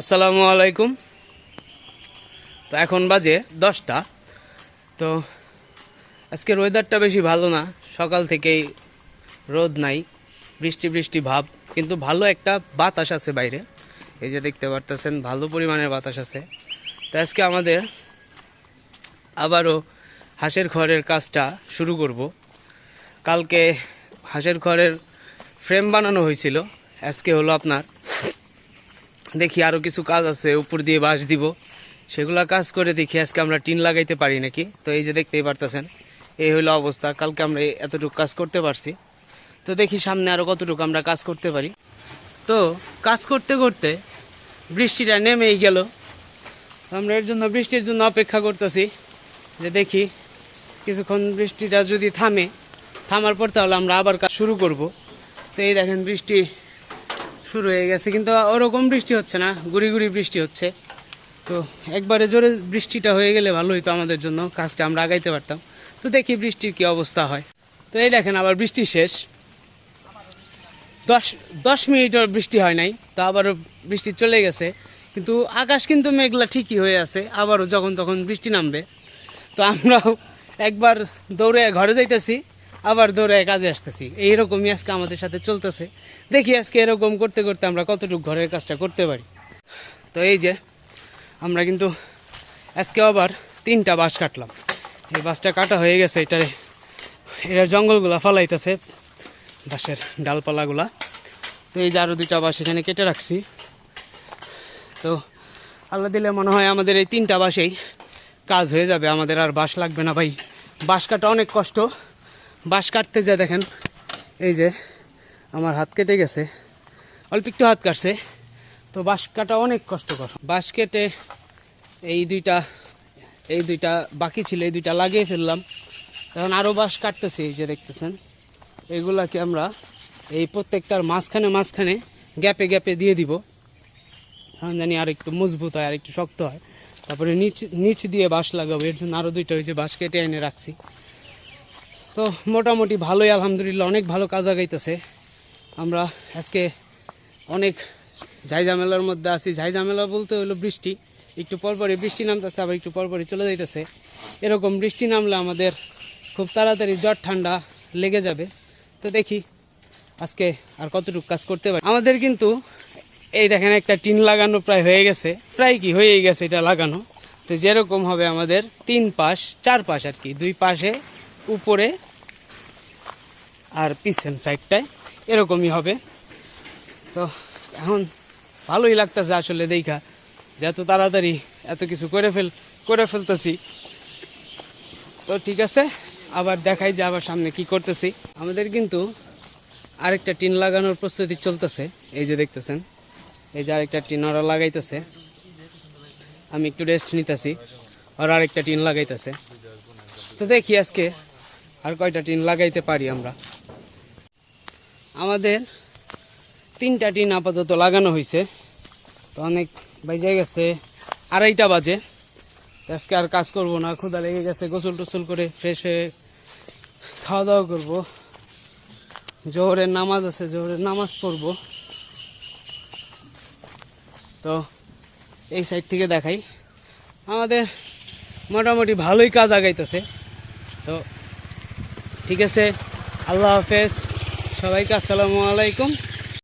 আসসালামু আলাইকুম। তো এখন বাজে দশটা। তো আজকের ওয়েদারটা বেশি ভালো না। সকাল থেকেই রোদ নাই, বৃষ্টি বৃষ্টি ভাব, কিন্তু ভালো একটা বাতাস আছে বাইরে। এই যে দেখতে পারতেছেন, ভালো পরিমাণের বাতাস আছে। তো আজকে আমাদের আবারও হাঁসের ঘরের কাজটা শুরু করব। কালকে হাঁসের ঘরের ফ্রেম বানানো হয়েছিল। আজকে হলো আপনার দেখি আরও কিছু কাজ আছে, উপর দিয়ে বাঁশ দিব। সেগুলা কাজ করে দেখি আজকে আমরা টিন লাগাইতে পারি নাকি। তো এই যে দেখতেই পারতেছেন, এই হলো অবস্থা। কালকে আমরা এতটুকু কাজ করতে পারছি। তো দেখি সামনে আরও কতটুকু আমরা কাজ করতে পারি। তো কাজ করতে করতে বৃষ্টিটা নেমেই গেল। আমরা এর জন্য বৃষ্টির জন্য অপেক্ষা করতেছি যে দেখি কিছুক্ষণ বৃষ্টিটা যদি থামে, থামার পর তাহলে আমরা আবার কাজ শুরু করব। তো এই দেখেন বৃষ্টি শুরু হয়ে গেছে, কিন্তু ওরকম বৃষ্টি হচ্ছে না, গুড়ি গুড়ি বৃষ্টি হচ্ছে। তো একবারে জোরে বৃষ্টিটা হয়ে গেলে ভালো হতো আমাদের জন্য, কাজটা আমরা আগাইতে পারতাম। তো দেখি বৃষ্টির কি অবস্থা হয়। তো এই দেখেন, আবার বৃষ্টি শেষ। দশ দশ মিনিটও বৃষ্টি হয় নাই, তো আবারও বৃষ্টি চলে গেছে। কিন্তু আকাশ কিন্তু মেঘলা ঠিকই হয়ে আছে, আবারও যখন তখন বৃষ্টি নামবে। তো আমরাও একবার দৌড়ে ঘরে যাইতেছি আবার দৌড়ে কাজে আসতেছি। এইরকমই আজকে আমাদের সাথে চলতেছে। দেখি আজকে এরকম করতে করতে আমরা কতটুকু ঘরের কাজটা করতে পারি। তো এই যে, আমরা কিন্তু আজকে আবার তিনটা বাঁশ কাটলাম। এই বাঁশটা কাটা হয়ে গেছে, এটারে এরা জঙ্গলগুলা ফালাইতেছে, বাঁশের ডালপালাগুলা। তো এই যে আরও দুইটা বাঁশ এখানে কেটে রাখছি। তো আল্লাহ দিলে মনে হয় আমাদের এই তিনটা বাঁশেই কাজ হয়ে যাবে। আমাদের আর বাঁশ লাগবে না ভাই। বাঁশ কাটা অনেক কষ্ট। বাঁশ কাটতে যা দেখেন। এই যে, আমার হাত কেটে গেছে। অল্প একটু হাত কাটছে। তো বাঁশ কাটা অনেক কষ্টকর। বাঁশ কেটে এই দুইটা এই দুইটা বাকি ছিল, এই দুইটা লাগিয়ে ফেললাম। এখন আরও বাঁশ কাটতেছি, এই যে দেখতেছেন। এগুলাকে আমরা এই প্রত্যেকটার মাঝখানে মাঝখানে গ্যাপে গ্যাপে দিয়ে দিব। এখন জানি আর একটু মজবুত হয়, আর একটু শক্ত হয়। তারপরে নিচ নিচ দিয়ে বাঁশ লাগাবো। এর জন্য আরও দুইটা হয়েছে বাঁশ কেটে এনে রাখছি। তো মোটামুটি ভালোই, আলহামদুলিল্লাহ, অনেক ভালো কাজ আগাইতেছে আমরা আজকে অনেক ঝাইঝামেলার মধ্যে আছি। ঝাইঝামেলা বলতে হলো বৃষ্টি। একটু পরপরই বৃষ্টি নামতেছে, আবার একটু পরপরই চলে যাইতেছে। এরকম বৃষ্টি নামলে আমাদের খুব তাড়াতাড়ি জ্বর, ঠান্ডা লেগে যাবে। তো দেখি আজকে আর কতটুকু কাজ করতে পারি। আমাদের কিন্তু এই দেখেন একটা টিন লাগানো প্রায় হয়ে গেছে। প্রায় কি হয়েই গেছে এটা লাগানো। তো যেরকম হবে আমাদের তিন পাশ, চার পাশ আর কি। দুই পাশে উপরে আর পিছন সাইডটায় এরকমই হবে। তো এখন ভালোই লাগতেছে আসলে দেখা যে এত তাড়াতাড়ি এত কিছু করে ফেল, করে ফেলতেছি। তো ঠিক আছে, আবার দেখাই যে আবার সামনে কি করতেছি। আমাদের কিন্তু আরেকটা টিন লাগানোর প্রস্তুতি চলতেছে, এই যে দেখতেছেন, এই যে আরেকটা টিন ওরা লাগাইতেছে। আমি একটু রেস্ট নিতেছি আর আরেকটা টিন লাগাইতেছে। তো দেখি আজকে আর কয়টা টিন লাগাইতে পারি আমরা? আমাদের তিনটা টিন আপাতত লাগানো হয়েছে তো অনেক বেজে গেছে আড়াইটা বাজে। আজকে আর কাজ করব না ক্ষুদা লেগে গেছে, গোসল টোসল করে ফ্রেশ হয়ে খাওয়া দাওয়া করব। জোহরের নামাজ আছে, জোহরের নামাজ পড়ব। তো এই সাইড থেকে দেখাই। আমাদের মোটামুটি ভালোই কাজ আগাইতেছে। তো ঠিক আছে? আল্লাহ হাফেজ। সবাইকে আসসালামু আলাইকুম।